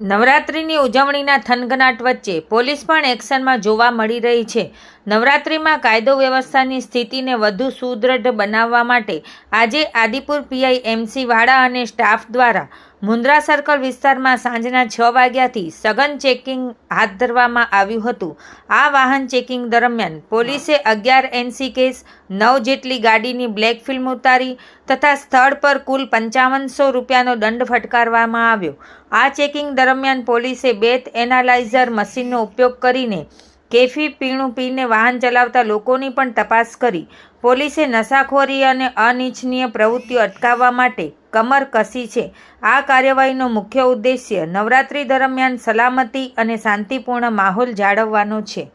નવરાત્રિની ઉજવણીના થનગનાટ વચ્ચે પોલીસ પણ એક્શનમાં જોવા મળી રહી છે. નવરાત્રિમાં કાયદો વ્યવસ્થાની સ્થિતિને વધુ સુદૃઢ બનાવવા માટે આજે આદિપુર પીઆઈ એમસી વાળા અને સ્ટાફ દ્વારા મુન્દ્રા સર્કલ વિસ્તારમાં સાંજના છ વાગ્યાથી સઘન ચેકિંગ હાથ ધરવામાં આવ્યું હતું. આ વાહન ચેકિંગ દરમિયાન પોલીસે અગિયાર એનસી કેસ નવ જેટલી ગાડીની બ્લેક ફિલ્મ ઉતારી તથા સ્થળ પર કુલ પંચાવનસો રૂપિયાનો દંડ ફટકારવામાં આવ્યો. આ ચેકિંગ દરમિયાન પોલીસે બેથ એનાલાઇઝર મશીનનો ઉપયોગ કરીને કેફી પીણું પીને વાહન ચલાવતા લોકોની પણ તપાસ કરી. પોલીસે નશાખોરી અને અનિચ્છનીય પ્રવૃત્તિઓ અટકાવવા માટે કમર કસી છે. આ કાર્યવાહીનો મુખ્ય ઉદ્દેશ્ય નવરાત્રી દરમિયાન સલામતી અને શાંતિપૂર્ણ માહોલ જાળવવાનો છે.